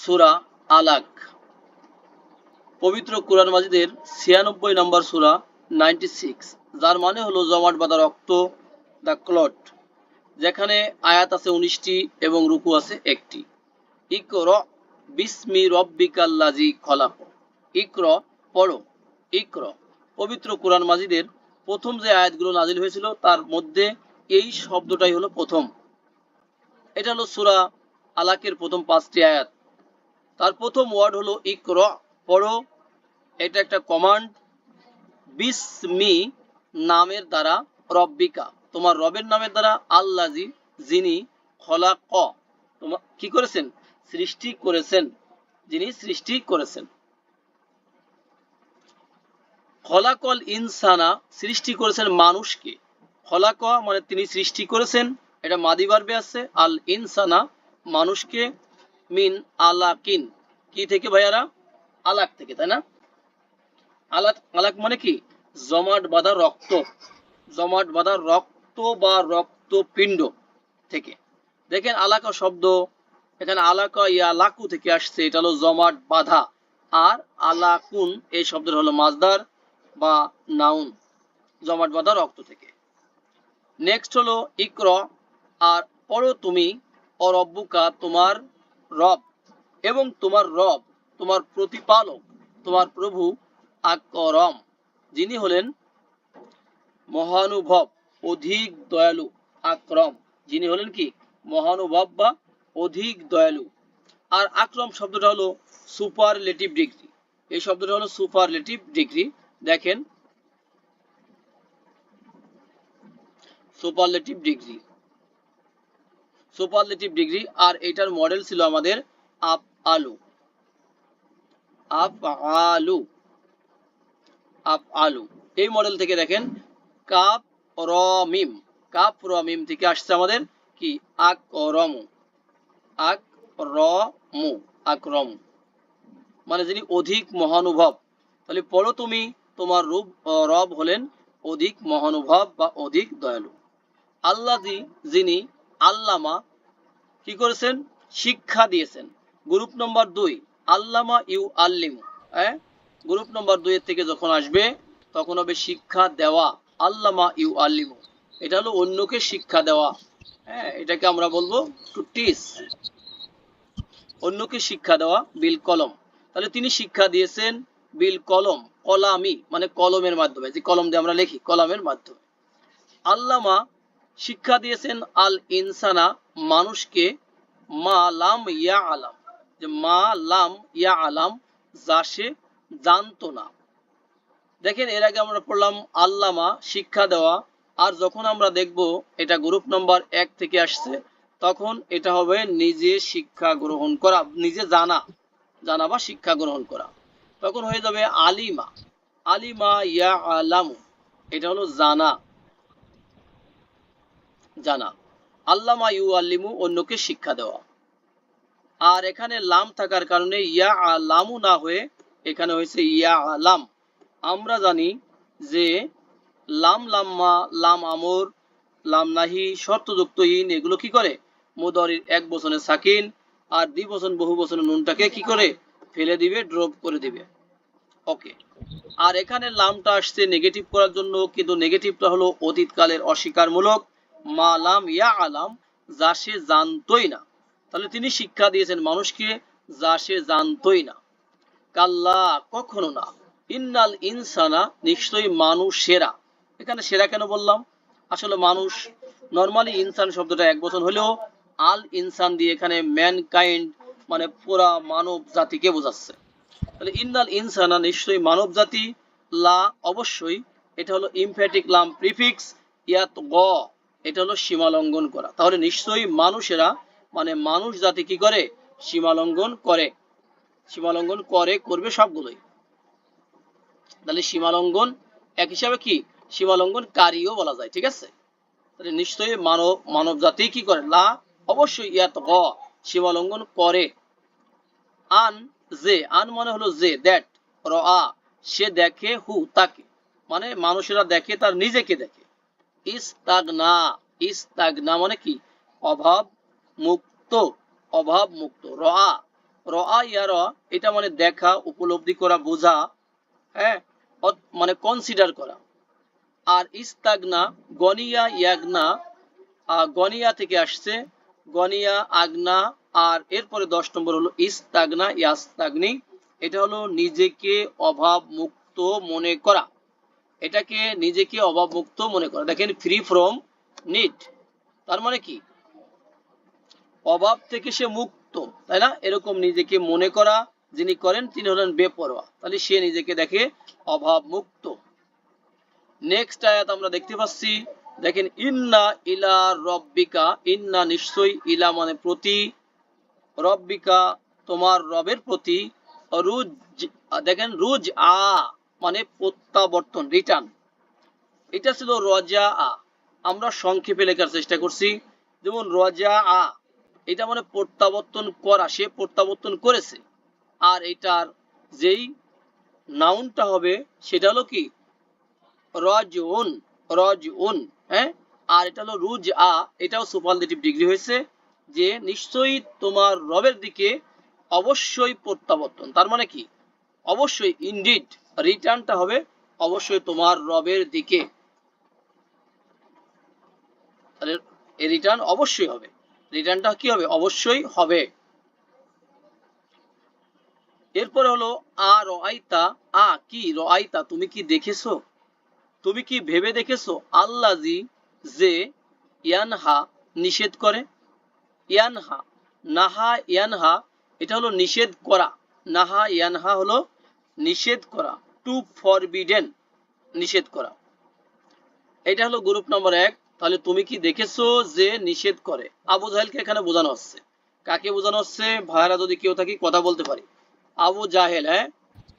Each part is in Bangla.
সুরা আলাক। পবিত্র কোরআন মাজিদের ছিয়ানব্বই নম্বর সুরা নাইনটি সিক্স যার মানে হলো জমাট বাঁধা রক্ত, দ্য ক্লট, যেখানে আয়াত আছে উনিশটি এবং রুকু আছে একটি। ইকর বিসমি রব্বিকাল্লাজি খলাক। ইকর পড়ো, ইকর। পবিত্র কোরআন মাজিদের প্রথম যে আয়াতগুলো নাজিল হয়েছিল, তার মধ্যে এই শব্দটাই হলো প্রথম। এটা হলো সুরা আলাকের প্রথম পাঁচটি আয়াত। তার প্রথম ওয়ার্ড হলো ইকর। পড়ো, এটা একটা কমান্ড বিসমি নামের দ্বারা রব্বিকা। তোমার রবের নামের দ্বারা আল্লাজি যিনি খলা ক তোমার কি করেছেন? সৃষ্টি করেছেন। যিনি সৃষ্টি করেছেন। খলাকল ইনসানা, সৃষ্টি করেছেন মানুষকে। খলাক মানে তিনি সৃষ্টি করেছেন। এটা মাদি বার্বে আছে। আল ইনসানা, মানুষকে মিন আলাকিন। কি থেকে ভাইয়ারা? আলাক থেকে, তাই না? আলাক আলাক মানে কি? জমাট বাঁধা রক্ত। জমাট বাঁধা রক্ত বা রক্তপিণ্ড থেকে। দেখেন আলাকা শব্দ, এখানে আলাকা ইয়া লাকু থেকে আসছে, এটা হলো জমাট বাঁধা। আর আলাকুন, এই শব্দের হলো মাজদার বা নাউন, জমাট বাঁধা রক্ত থেকে। নেক্সট হলো ইক্র, আর পড়ো তুমি অরব্বুকা তোমার রব এবং তোমার রব, তোমার প্রতিপালক, তোমার প্রভু আকরম, যিনি হলেন মহানুভব, অধিক দয়ালু আক্রম। যিনি হলেন কি? মহানুভব বা অধিক দয়ালু। আর আক্রম শব্দটা হলো সুপারলেটিভ ডিগ্রি এই শব্দটা হলো সুপারলেটিভ ডিগ্রি দেখেন সুপারলেটিভ ডিগ্রি সুপারলেটিভ ডিগ্রি আর এটার মডেল ছিল আমাদের আপ আলু। আপ আলু। আপ আলু। এই মডেল থেকে দেখেন কাপ রমিম কাপ রমিম থেকে আসছে আমাদের কি? আক রম আক রমু আক্রম। মানে যিনি অধিক মহানুভব। তাহলে পড়ো তুমি, তোমার রূপ রব হলেন অধিক মহানুভব বা অধিক দয়ালু। আল্লাদি যিনি আল্লামা কি করেছেন? শিক্ষা দিয়েছেন। গ্রুপ নম্বর দুই, আল্লামা ইউ আল্লিমু। হ্যাঁ? গ্রুপ নম্বর দুই এর থেকে যখন আসবে, তখন হবে শিক্ষা দেওয়া, আল্লামা ইউ আল্লিমু। এটা হলো অন্যকে শিক্ষা দেওয়া। হ্যাঁ এটাকে আমরা বলব টু টিস অন্যকে শিক্ষা দেওয়া, বিল কলম। তাহলে তিনি শিক্ষা দিয়েছেন বিল কলম, কলামি মানে কলমের মাধ্যমে। যে কলম দিয়ে আমরা লিখি, কলমের মাধ্যমে। আল্লামা শিক্ষা দিয়েছেন আল ইনসানা, মানুষকে মা লাম ইয়া আলাম। যে মা লাম ইয়া আলাম, যা সে জানতো না। দেখেন, এর আগে আমরা পড়লাম আল্লামা, শিক্ষা দেওয়া। আর যখন আমরা দেখব, এটা গ্রুপ নম্বর এক থেকে আসছে, তখন এটা হবে নিজে শিক্ষা গ্রহণ করা, নিজে জানা জানা বা শিক্ষা গ্রহণ করা। তখন হয়ে যাবে আলিমা। আলিমা ইয়া আলামু, এটা হলো জানা। জানা। আল্লামা ইউ আল্লিমু অন্যকে শিক্ষা দেওয়া। আর এখানে লাম থাকার কারণে ইয়া আলামু না হয়ে এখানে হয়েছে ইয়া আলাম আমরা জানি যে লাম লাম্মা, লাম আমর, লাম নাহি, শর্তযুক্ত ইন এগুলো কি করে? মুদরির এক বছরের সাকিন আর দ্বি বছর বহু বছরের নুনটাকে কি করে? ফেলে দিবে ড্রপ করে দিবে। ওকে। আর এখানে লামটা আসছে নেগেটিভ করার জন্য, কিন্তু নেগেটিভটা হলো অতীতকালের অস্বীকারমূলক। মা লাম ইয়া আলাম, যা সে জানতোই না। তাহলে তিনি শিক্ষা দিয়েছেন মানুষকে, যা সে জানতোই না। কাল্লা, কখনো না। ইন্নাল ইনসানা, নিশ্চয়ই মানুষ সেরা এখানে সেরা কেন বললাম? আসলে মানুষ, নর্মালি ইনসান শব্দটা এক বছর হলেও, আল ইনসান দিয়ে এখানে ম্যান কাইন্ড মানে পুরা মানব জাতিকে বোঝাচ্ছে। তাহলে ইন্নাল ইনসানা, নিশ্চয়ই মানব জাতি, লা অবশ্যই, এটা হলো ইমফ্যাটিক লাম প্রিফিক্স ইয়াত গ। এটা হলো সীমা লঙ্ঘন করা। তাহলে নিশ্চয়ই মানুষেরা মানে মানুষ জাতি কি করে? সীমা লঙ্ঘন করে। সীমা লঙ্ঘন করে, করবে সবগুলোই। তাহলে সীমা লঙ্ঘন এক হিসাবে কি? সীমা লঙ্ঘনকারীও বলা যায়, ঠিক আছে? তাহলে নিশ্চয়ই মানব মানব জাতি কি করে? লা, অবশ্যই ইয়াত গ, সীমা লঙ্ঘন করে। আন, যে, আন মানে হলো যে, দ্যাট, র, আ, সে দেখে হু, তাকে। মানে মানুষেরা দেখে, তার নিজেকে দেখে। ইস্তাগনা ইস্তাগনা মানে কি? অভাব মুক্ত অভাব মুক্ত রা র আ ইয়া র, এটা মানে দেখা, উপলব্ধি করা, বোঝা হ্যাঁ? মানে কনসিডার করা। আর ইস্তাগনা, গনিয়া, ইয়াগনা গনিয়া থেকে আসছে, গনিয়া, আগনা, আর এরপরে দশ নম্বর হলো ইস্তাগনা, ইয়াস্তাগনি। এটা হলো নিজেকে অভাব মুক্ত মনে করা। এটাকে নিজেকে অভাব মুক্ত মনে করা। দেখেন ফ্রি ফ্রম নিট তার মানে কি? অভাব থেকে সে মুক্ত, তাই না? এরকম নিজেকে মনে করা যিনি করেন, তিনি হলেন বেপরোয়া। তাহলে সে নিজেকে দেখে অভাব মুক্ত নেক্সট আয়াত আমরা দেখতে পাচ্ছি, দেখেন, ইন্না ইলা রব্বিকা ইন্না নিশ্চয়ই ইলা মানে প্রতি, রব্বিকা তোমার রবের প্রতি রুজ দেখেন রুজ আ মানে প্রত্যাবর্তন রিটার্ন এটা ছিল রজা আ। আমরা সংক্ষেপে লেখার চেষ্টা করছি। যেমন রজা আ, এটা মানে প্রত্যাবর্তন করা, সে প্রত্যাবর্তন করেছে। আর এটার যেই নাউনটা হবে, সেটা হলো কি? রজউন রজউন হ্যাঁ? আর এটা হলো রুজ আ এটাও সুপারলেটিভ ডিগ্রি হয়েছে যে নিশ্চয়ই তোমার রবের দিকে অবশ্যই প্রত্যাবর্তন। তার মানে কি? অবশ্যই ইনডিড রিটার্নটা হবে অবশ্যই তোমার রবের দিকে। রিটার্ন অবশ্যই হবে। রিটার্নটা কি হবে? অবশ্যই হবে। এরপরে হলো, আ রআইতা, আ কি রআইতা, তুমি কি দেখেছ? তুমি কি ভেবে দেখেছ? আল্লাজি যে ইয়ানহা নিষেধ করে। ইয়ানহা, নাহা ইয়ানহা, এটা হলো নিষেধ করা। নাহা ইয়ানহা হলো নিষেধ করা। টু ফরবিডেন নিষেধ করা। এটা হলো গ্রুপ নম্বর এক। তাহলে তুমি কি দেখেছ যে নিষেধ করে? আবু জাহেলকে এখানে বোঝানো হচ্ছে। কাকে বোঝানো হচ্ছে? ভাইরা যদি কেউ থাকি কথা বলতে পারি। আবু জাহেল হ্যাঁ?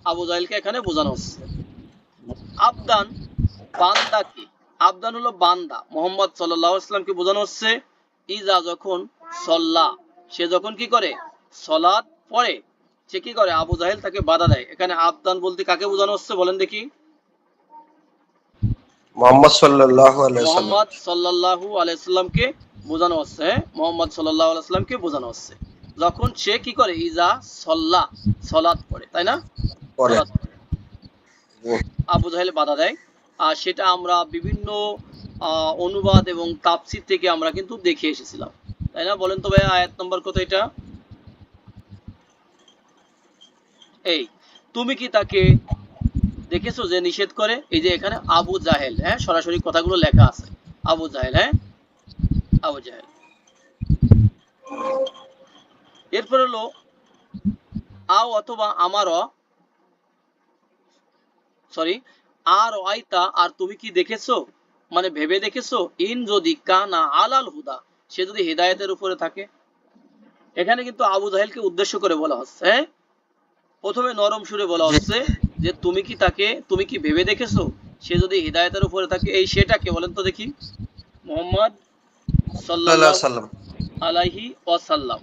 আবু জাহেলকে এখানে বোঝানো হচ্ছে। আবদান, বান্দা কি? আবদান হলো বান্দা। মোহাম্মদ সাল্লাহ ইসলামকে বোঝানো হচ্ছে, ইজা যখন সল্লা, সে যখন কি করে? সলাদ পড়ে। সে কি করে? আবু জাহেল তাকে বাধা দেয়। এখানে আবদান বলতে কাকে বোঝানো হচ্ছে বলেন দেখি। মোহাম্মদ সাল্লাল্লাহু আলাইহি মোহাম্মদ সাল্লাল্লাহু আলাইসাল্লামকে বোঝানো হচ্ছে। মোহাম্মদ সাল্লাল্লাহু আলাইসাল্লামকে বোঝানো হচ্ছে। যখন সে কি করে? ইজা সল্লা সলাদ পড়ে তাই না? সলাত। আবু জাহেল বাধা দেয়। আর সেটা আমরা বিভিন্ন আহ, অনুবাদ এবং তাফসির থেকে আমরা কিন্তু দেখে এসেছিলাম। তাই না? বলেন তো ভাই আয়াত নম্বর কত এটা? এই, তুমি কি তাকে দেখেছ যে নিষেধ করে? এই যে এখানে আবু জাহেল হ্যাঁ? সরাসরি কথাগুলো লেখা আছে। আবু জাহেল হ্যাঁ? আবু জাহেল। এরপর হলো আও অথবা আমারও সরি আর আইতা আর তুমি কি দেখেছ? মানে ভেবে দেখেছ? ইন যদি কানা আলাল হুদা, সে যদি হেদায়েতের উপরে থাকে। এখানে কিন্তু আবু জাহেলকে উদ্দেশ্য করে বলা হচ্ছে হ্যাঁ? প্রথমে নরম সুরে বলা হচ্ছে যে তুমি কি তাকে তুমি কি ভেবে দেখেছ? সে যদি হৃদায়তের উপরে থাকে এই সেটাকে বলেন তো দেখি। মোহাম্মদ সাল্লাম আলাইহি ওয়াসাল্লাম।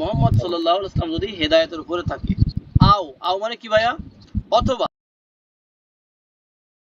মোহাম্মদ সাল্লাহ আসলাম যদি হেদায়তের উপরে থাকে। আও আও মানে কি ভাইয়া? অথবা